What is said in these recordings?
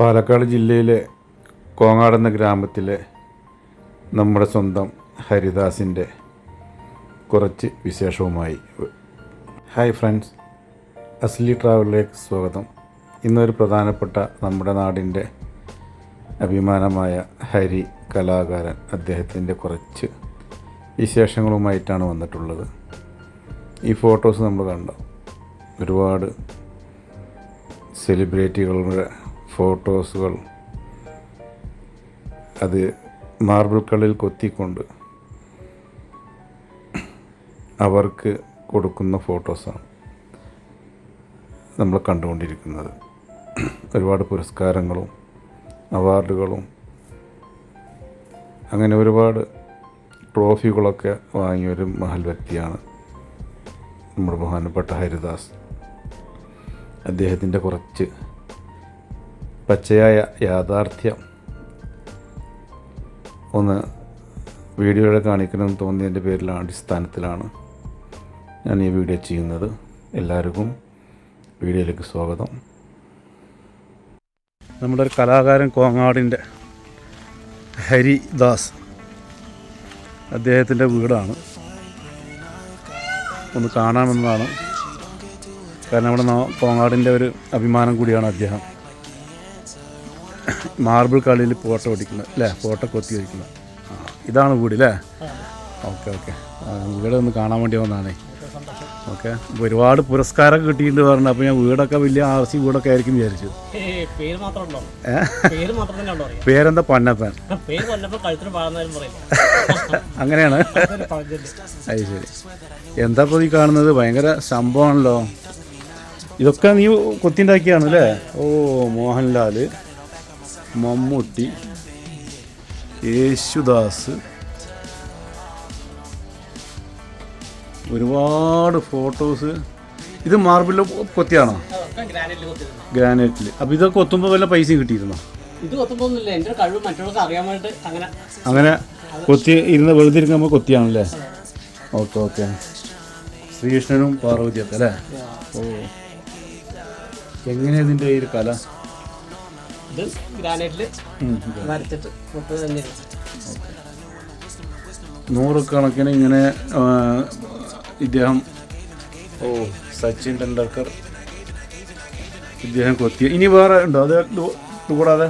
പാലക്കാട് ജില്ലയിലെ കോങ്ങാട് എന്ന ഗ്രാമത്തിലെ നമ്മുടെ സ്വന്തം ഹരിദാസിന്റെ കുറച്ച് വിശേഷവുമായി. ഹായ് ഫ്രണ്ട്സ് അസ്ലി ട്രാവലിലേക്ക് സ്വാഗതം. ഇന്നൊരു പ്രധാനപ്പെട്ട നമ്മുടെ നാടിന്റെ അഭിമാനമായ ഹരി കലാകാരൻ അദ്ദേഹത്തിന്റെ കുറച്ച് വിശേഷങ്ങളുമായിട്ടാണ് വന്നിട്ടുള്ളത്. ഈ ഫോട്ടോസ് നമ്മൾ കണ്ടു? ഒരുപാട് സെലിബ്രിറ്റികളുടെ ഫോട്ടോസുകൾ അത് മാർബിൾ കളിൽ കൊത്തിക്കൊണ്ട് അവർക്ക് കൊടുക്കുന്ന ഫോട്ടോസാണ് നമ്മൾ കണ്ടുകൊണ്ടിരിക്കുന്നത്. ഒരുപാട് പുരസ്കാരങ്ങളും അവാർഡുകളും അങ്ങനെ ഒരുപാട് ട്രോഫികളൊക്കെ വാങ്ങിയൊരു മഹൽ വ്യക്തിയാണ് നമ്മുടെ ബഹുമാനപ്പെട്ട ഹരിദാസ്. അദ്ദേഹത്തിന്റെ കുറച്ച് പച്ചയായ യാഥാർത്ഥ്യം ഒന്ന് വീഡിയോയുടെ കാണിക്കണമെന്ന് തോന്നിയതിന്റെ പേരിലാണ് അടിസ്ഥാനത്തിലാണ് ഞാൻ ഈ വീഡിയോ ചെയ്യുന്നത്. എല്ലാവർക്കും വീഡിയോയിലേക്ക് സ്വാഗതം. നമ്മുടെ ഒരു കലാകാരൻ കോങ്ങാടിന്റെ ഹരിദാസ് അദ്ദേഹത്തിന്റെ വീടാണ്. ഒന്ന് കാണാമെന്നാണ് കാരണം നമ്മുടെ കോങ്ങാടിന്റെ ഒരു അഭിമാനം കൂടിയാണ് അദ്ദേഹം. മാർബിൾ കളിയിൽ ഫോട്ടോ ഓടിക്കുന്നത് അല്ലേ? ഫോട്ടോ കൊത്തി വയ്ക്കുന്നത്. ആ ഇതാണ് വീട് അല്ലേ? Okay okay. വീട് ഒന്ന് കാണാൻ വേണ്ടി വന്നതാണേ. ഓക്കെ. ഒരുപാട് പുരസ്കാരമൊക്കെ കിട്ടിയിട്ടുണ്ട് പറഞ്ഞു. അപ്പോൾ ഞാൻ വീടൊക്കെ വലിയ ആർ സി വീടൊക്കെ ആയിരിക്കും വിചാരിച്ചു. പേരെന്താ? പൊന്നപ്പൻ. അങ്ങനെയാണ്. അത് ശരി. എന്താ ഇപ്പോൾ ഈ കാണുന്നത്? ഭയങ്കര സംഭവമാണല്ലോ. ഇതൊക്കെ നീ കൊത്തിണ്ടാക്കിയാണ് അല്ലേ ഓ മോഹൻലാൽ മമ്മൂട്ടി യേശുദാസ് ഒരുപാട് ഫോട്ടോസ്. ഇത് മാർബിളിൽ കൊത്തിയാണോ? ഗ്രാനൈറ്റിൽ അപ്പോൾ ഇതൊക്കെ കൊത്തുമ്പോൾ വല്ല പൈസ കിട്ടിയിരുന്നോ? ഇത് എന്റെ കഴിവ് മറ്റുള്ളവർക്ക് അറിയാൻ അങ്ങനെ അങ്ങനെ കൊത്തി ഇരുന്ന് വെറുതെ ഇരിക്കുമ്പോൾ കൊത്തിയാണല്ലേ? Okay okay. ശ്രീകൃഷ്ണനും പാർവതിയൊക്കെ അല്ലേ? ഓ. എങ്ങനെയാ ഇതിന്റെ ഈ ഒരു കല? ഇത് ഗ്രാനൈറ്റിൽ. വരച്ചിട്ട് മുപ്പത് തന്നെ നൂറുകണക്കിന് ഇങ്ങനെ ഇദ്ദേഹം ഓ സച്ചിൻ ടെണ്ടുൽക്കർ. ഇദ്ദേഹം കൊത്തിയ. ഇനി വേറെ ഉണ്ടോ? അത് കൂടാതെ?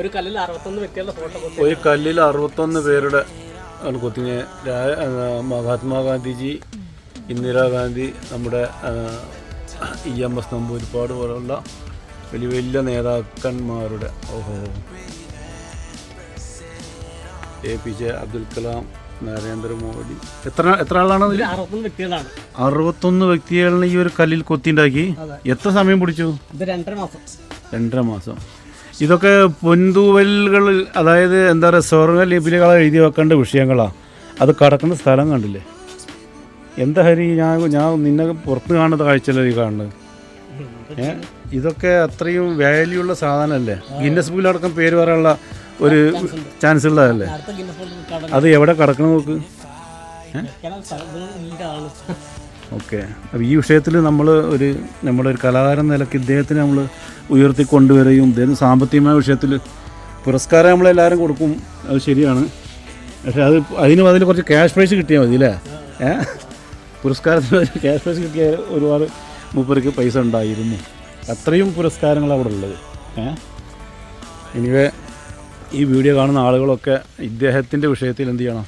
ഒരു കല്ലിൽ അറുപത്തൊന്ന് ഒരു കല്ലിൽ അറുപത്തൊന്ന് പേരുടെ ആണ് കൊത്തിഞ്ഞ. മഹാത്മാഗാന്ധിജി ഇന്ദിരാഗാന്ധി നമ്മുടെ ഇ എം എസ് നമ്പൂരിപ്പാട് പോലുള്ള വലിയ വലിയ നേതാക്കന്മാരുടെ ഓഹോ. A P J Abdul Kalam Narendra Modi. എത്ര എത്ര ആളാണ് അറുപത്തൊന്ന് വ്യക്തികളാണ്. വ്യക്തികളെ ഈ ഒരു കല്ലിൽ കൊത്തിണ്ടാക്കി. എത്ര സമയം പിടിച്ചു? ഇത് രണ്ടര മാസം. രണ്ടര മാസം. ഇതൊക്കെ പൊന്തൂവലുകളിൽ അതായത് എന്താ പറയുക സ്വർണ ലിപികളെ എഴുതി വെക്കേണ്ട വിഷയങ്ങളാണ് അത് കടക്കുന്ന സ്ഥലം കണ്ടില്ലേ? എന്താ ഹരി? ഞാൻ ഞാൻ നിന്നെ പുറത്ത് കാണുന്ന കാഴ്ചയല്ലേ ഈ കാണുന്നത്? ഏ? ഇതൊക്കെ അത്രയും വാല്യൂ ഉള്ള സാധനമല്ലേ? ഗിന്നസ് ബുക്കിലടക്കം പേര് പറയാനുള്ള ഒരു ചാൻസ് ഉള്ളതല്ലേ അത് എവിടെ കിടക്കണം നോക്ക്? ഓക്കെ. അപ്പോൾ ഈ വിഷയത്തിൽ നമ്മൾ ഒരു നമ്മുടെ ഒരു കലാകാരൻ നിലയ്ക്ക് ഇദ്ദേഹത്തിന് നമ്മൾ ഉയർത്തി ഉയർത്തിക്കൊണ്ടുവരികയും ഇദ്ദേഹം സാമ്പത്തികമായ വിഷയത്തിൽ പുരസ്കാരം നമ്മളെല്ലാവരും കൊടുക്കും. അത് ശരിയാണ്. പക്ഷേ അത് അതിന് അതിൽ കുറച്ച് ക്യാഷ് പ്രൈസ് കിട്ടിയാൽ മതി അല്ലേ? ഏ? പുരസ്കാരത്തിന് ക്യാഷ് പ്രൈസ് കിട്ടിയ ഒരുപാട് മൂപ്പർക്ക് പൈസ ഉണ്ടായിരുന്നു. അത്രയും പുരസ്കാരങ്ങൾ അവിടെ ഉള്ളത്. എനിവേ ഈ വീഡിയോ കാണുന്ന ആളുകളൊക്കെ ഇദ്ദേഹത്തിന്റെ വിഷയത്തിൽ എന്ത് ചെയ്യണം?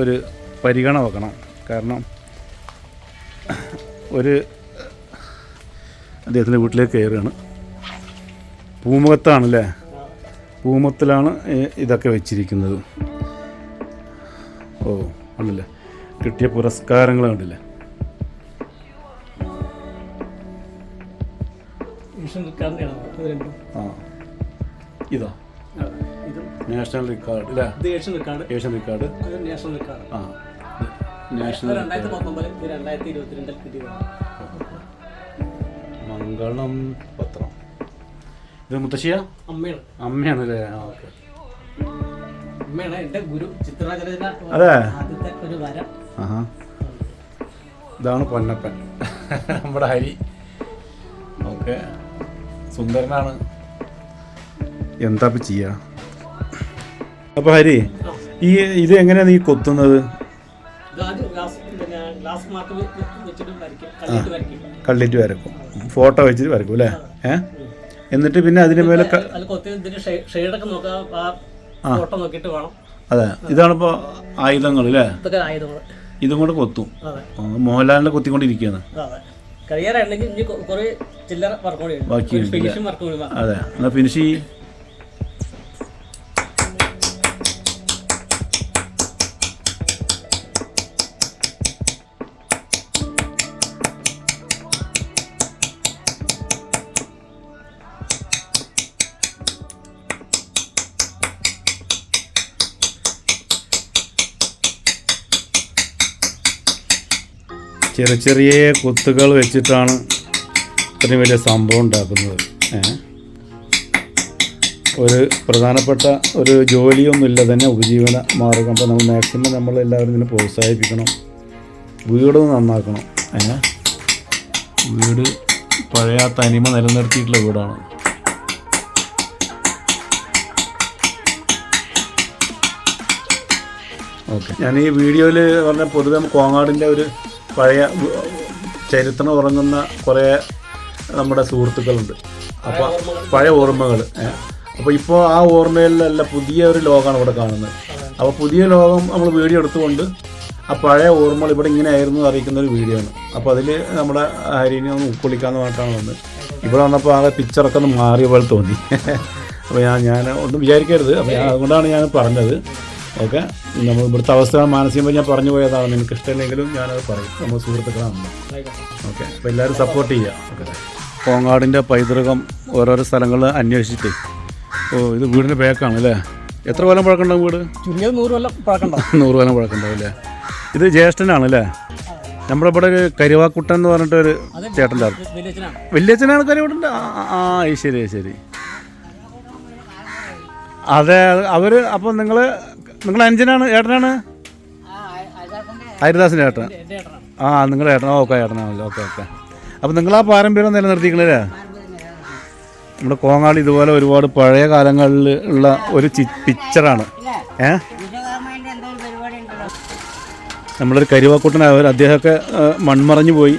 ഒരു പരിഗണന വെക്കണം. കാരണം ഒരു അദ്ദേഹത്തിന്റെ വീട്ടിലേക്ക് കയറുകയാണ്. പൂമുഖത്താണല്ലേ? പൂമുഖത്തിലാണ് ഇതൊക്കെ വെച്ചിരിക്കുന്നത്. ഓ കണ്ടില്ലേ? കിട്ടിയ പുരസ്കാരങ്ങൾ കണ്ടില്ലേ? ആ. ഇതോ. നാഷണൽ റെക്കോർഡ് അല്ലേ? Asian record. Asian record. National record. ആ. ഇത് നാഷണൽ രണ്ടായിരത്തി പത്തൊമ്പതിൽ ഇത് രണ്ടായിരത്തി ഇരുപത്തിരണ്ടിൽ കിട്ടിയതാണ്. മംഗളം പത്രം. ഇത് മുത്തശ്ശിയ? അമ്മയാണ്. അല്ലേ ആ ഓക്കെ. അതെ. ആഹാ. ഇതാണ് പൊന്നപ്പൻ. നമ്മുടെ ഹരി. ഓക്കെ. സുന്ദരനാണ്. എന്താ ഇപ്പം ചെയ്യുക അപ്പോൾ ഹരി ഈ ഇത് എങ്ങനെയാണ് നീ കൊത്തുന്നത്? കള്ളിട്ട് വരക്കും ഫോട്ടോ വെച്ചിട്ട് വരക്കും അല്ലേ? ഏ? എന്നിട്ട് പിന്നെ അതിന് മേലെ ഷെയ്ഡൊക്കെ നോക്കാം. ഫോട്ടോ നോക്കിയിട്ട് വേണം. അതെ. ഇതാണിപ്പോ ആയുധങ്ങൾ അല്ലേ ഇതൊക്കെ ആയുധങ്ങൾ ഇതും കൂടെ കൊത്തും. മോഹൻലാലിനെ കൊത്തിക്കൊണ്ടിരിക്കുകയാണ് കഴിയാറുണ്ടെങ്കിൽ ഇനി കുറേ ചില്ലറ വർക്ക് കൂടി വേണം. അതെ. എന്നാ ഫിനിഷ് ചെറിയ ചെറിയ കുത്തുകൾ വെച്ചിട്ടാണ് ഇത്രയും വലിയ സംഭവം ഉണ്ടാക്കുന്നത്. ഒരു പ്രധാനപ്പെട്ട ഒരു ജോലിയൊന്നുമില്ല തന്നെ ഉപജീവന മാർഗം. അപ്പോൾ നമ്മൾ മാക്സിമം നമ്മൾ എല്ലാവരും ഇതിനെ പ്രോത്സാഹിപ്പിക്കണം. വീട് നന്നാക്കണം. വീട് പഴയ തനിമ നിലനിർത്തിയിട്ടുള്ള വീടാണ്. ഓക്കെ. ഞാൻ ഈ വീഡിയോയിൽ പറഞ്ഞ പൊതുവെ കോങ്ങാടിന്റെ ഒരു പഴയ ചരിത്രം ഉറങ്ങുന്ന കുറേ നമ്മുടെ സുഹൃത്തുക്കളുണ്ട്. അപ്പോൾ പഴയ ഓർമ്മകൾ അപ്പോൾ ഇപ്പോൾ ആ ഓർമ്മയിലല്ല പുതിയ ഒരു ലോകമാണ് ഇവിടെ കാണുന്നത്. അപ്പോൾ പുതിയ ലോകം നമ്മൾ വീഡിയോ എടുത്തുകൊണ്ട് ആ പഴയ ഓർമ്മകൾ ഇവിടെ ഇങ്ങനെ ആയിരുന്നു അറിയിക്കുന്ന ഒരു വീഡിയോ ആണ്. അപ്പോൾ അതിൽ നമ്മുടെ ഹരിനെ ഒന്ന് ഉൾക്കൊള്ളിക്കാന്ന് പറഞ്ഞിട്ടാണ് വന്നത്. ഇവിടെ വന്നപ്പോൾ ആകെ പിക്ചറൊക്കെ ഒന്ന് മാറിയ പോലെ തോന്നി. അപ്പോൾ ഞാൻ ഞാൻ ഒന്നും വിചാരിക്കരുത്. അപ്പോൾ അതുകൊണ്ടാണ് ഞാൻ പറഞ്ഞത്. ഓക്കെ. നമ്മൾ ഇവിടുത്തെ അവസ്ഥ മാനസികമായി ഞാൻ പറഞ്ഞു പോയതാണ്. എനിക്ക് ഇഷ്ടമില്ലെങ്കിലും ഞാനത് പറയും. നമ്മൾ സുഹൃത്തുക്കളാണ്. ഓക്കെ. അപ്പോൾ എല്ലാവരും സപ്പോർട്ട് ചെയ്യുക. ഓക്കെ. കോങ്ങാടിന്റെ പൈതൃകം ഓരോരോ സ്ഥലങ്ങൾ അന്വേഷിച്ചിട്ട്. ഓ ഇത് വീടിന്റെ ബാക്കാണ് അല്ലേ എത്ര കൊല്ലം പഴക്കമുണ്ടാവും വീട്? ചുരുങ്ങിയത് നൂറ് കൊല്ലം പഴക്കമുണ്ടാവും. നൂറ് കൊല്ലം പഴക്കമുണ്ടാവും അല്ലേ ഇത് ജ്യേഷ്ഠനാണ് അല്ലേ നമ്മുടെ ഇവിടെ ഒരു കരുവാക്കുട്ടൻ എന്ന് പറഞ്ഞിട്ടൊരു ചേട്ടന്റെ ആൾ വില്ലേജിനാണ് വലിയച്ഛനാണ് കരുവാട്ടന്റെ ആ ആ, ആ ശരി ശരി. അതെ അവർ അപ്പോൾ നിങ്ങൾ നിങ്ങൾ അഞ്ചനാണ്? ഏട്ടനാണ്? ഹരിദാസിന്റെ ഏട്ടൻ. ആ നിങ്ങളുടെ ഏട്ടൻ ഓക്കെ ഏട്ടനാണല്ലോ ഓക്കെ ഓക്കെ അപ്പോൾ നിങ്ങൾ ആ പാരമ്പര്യം നിലനിർത്തിക്കണല്ലേ നമ്മുടെ കോങ്ങാളി ഇതുപോലെ ഒരുപാട് പഴയ കാലങ്ങളിൽ ഉള്ള ഒരു പിക്ചറാണ് ഏ? നമ്മളൊരു കരുവാക്കുട്ടൻ അവർ അദ്ദേഹമൊക്കെ മൺമറഞ്ഞു പോയി.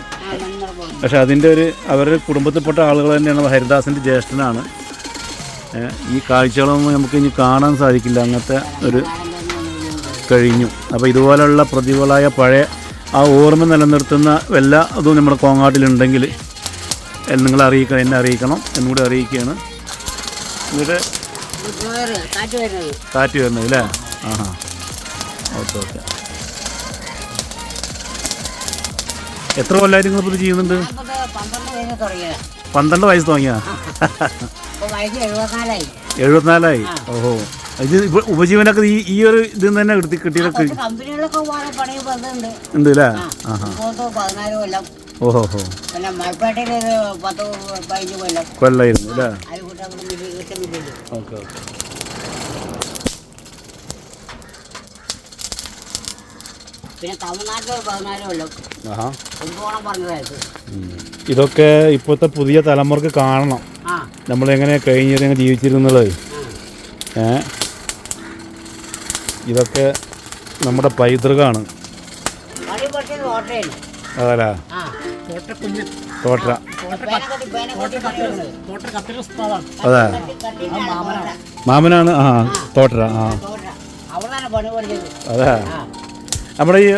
പക്ഷെ അതിന്റെ ഒരു അവരുടെ കുടുംബത്തിൽപ്പെട്ട ആളുകൾ തന്നെയാണ് ഹരിദാസിന്റെ ജ്യേഷ്ഠനാണ്. ഈ കാഴ്ചകളൊന്നും നമുക്ക് ഇനി കാണാൻ സാധിക്കില്ല. അങ്ങനത്തെ ഒരു കഴിഞ്ഞു. അപ്പോൾ ഇതുപോലെയുള്ള പ്രതിഭകളായ പഴയ ആ ഓർമ്മ നിലനിർത്തുന്ന എല്ലാ അതും നമ്മുടെ കോങ്ങാട്ടിലുണ്ടെങ്കിൽ നിങ്ങൾ അറിയിക്കണം എന്നെ അറിയിക്കണം എന്നുകൂടി അറിയിക്കുകയാണ്. എന്നിട്ട് കാറ്റ് വരുന്നത് അല്ലേ? ആ ഹാ ഓക്കെ ഓക്കെ. എത്ര കൊല്ലായിട്ട് നിങ്ങൾ ഇത് ചെയ്യുന്നുണ്ട്? പന്ത്രണ്ട് വയസ്സ് തുടങ്ങിയ എഴുപത്തിനാലായി. ഓഹോ. ഇത് ഉപജീവനൊക്കെ ഈ ഈ ഒരു ഇത് തന്നെ കിട്ടി കിട്ടിയൊക്കെ കുറച്ച് കമ്പനികളിലൊക്കെ പോലെ പണി വന്നിട്ടുണ്ട്. ഉണ്ട് അല്ലേ ആഹാ. പതിനാല് കൊല്ലം. ഓഹോ ഹോ. പിന്നെ മലപ്പേട്ടയിൽ ഒരു പത്ത് പതിനഞ്ച് കൊല്ലം. കൊല്ലായിരുന്നു അല്ലേ? Okay okay. പിന്നെ തമിഴ്നാട്ടിൽ ഒരു പതിനാല് കൊല്ലം. ആഹാ. കുംഭകോണം ഇതൊക്കെ ഇപ്പോഴത്തെ പുതിയ തലമുറയ്ക്ക് കാണണം. നമ്മളെങ്ങനെ കഴിഞ്ഞിരുന്ന ജീവിച്ചിരുന്നത് ഏ? ഇതൊക്കെ നമ്മുടെ പൈതൃകമാണ് അതല്ലേ? തോട്ട അതെ. മാമനാണ്. ആ തോട്ടര ആ. അതെ. നമ്മുടെ ഈ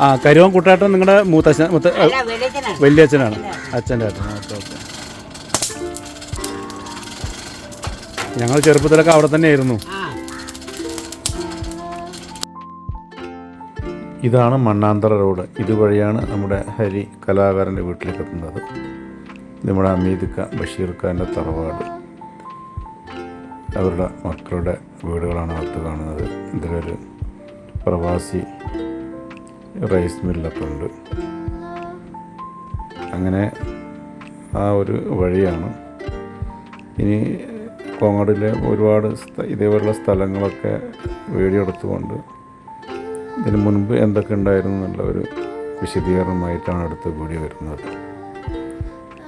ആ കരുവൻ കുട്ടാട്ടൻ നിങ്ങളുടെ മൂത്തച്ഛൻ മുത്ത വലിയച്ഛനാണ്. അച്ഛന്റെ ഏട്ടൻ ഓക്കെ ഓക്കെ. ഞങ്ങൾ ചെറുപ്പത്തിലൊക്കെ അവിടെ തന്നെയായിരുന്നു. ഇതാണ് മണ്ണാന്തറ റോഡ്. ഇതുവഴിയാണ് നമ്മുടെ ഹരി കലാകാരന്റെ വീട്ടിലേക്ക് എത്തുന്നത്. നമ്മുടെ അമീദ് ഖാൻ ബഷീർ ഖാന്റെ തറവാട്. അവരുടെ മക്കളുടെ വീടുകളാണ് അകത്ത് കാണുന്നത്. ഇതിലൊരു പ്രവാസി റൈസ് മില്ലൊക്കെ ഉണ്ട്. അങ്ങനെ ആ ഒരു വഴിയാണ്. ഇനി കോങ്ങാടിലെ ഒരുപാട് ഇതേപോലുള്ള സ്ഥലങ്ങളൊക്കെ വീഡിയോ ഇതിന് മുൻപ് എന്തൊക്കെ ഉണ്ടായിരുന്നു എന്നുള്ള ഒരു വിശദീകരണമായിട്ടാണ് അടുത്ത കൂടി വരുന്നത്.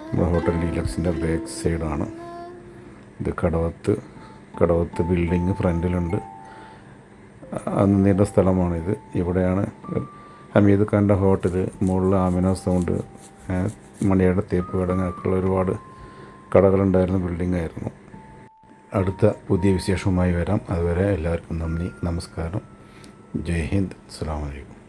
നമ്മുടെ ഹോട്ടൽ ഡീലക്സിന്റെ ബാക്ക് സൈഡാണ്. ഇത് കടവത്ത് കടവത്ത് ബിൽഡിങ് ഫ്രണ്ടിലുണ്ട്. അന്ന് നീണ്ട സ്ഥലമാണിത്. ഇവിടെയാണ് ഹമീദ് ഖാന്റെ ഹോട്ടൽ. മുകളിൽ ആമിന സൗണ്ട് മണിയുടെ തേപ്പ് കടങ്ങൾക്കുള്ള ഒരുപാട് കടകളുണ്ടായിരുന്ന ബിൽഡിംഗ് ആയിരുന്നു അടുത്ത പുതിയ വിശേഷവുമായി വരാം. അതുവരെ എല്ലാവർക്കും നന്ദി നമസ്കാരം. जय हिंद अलैक्म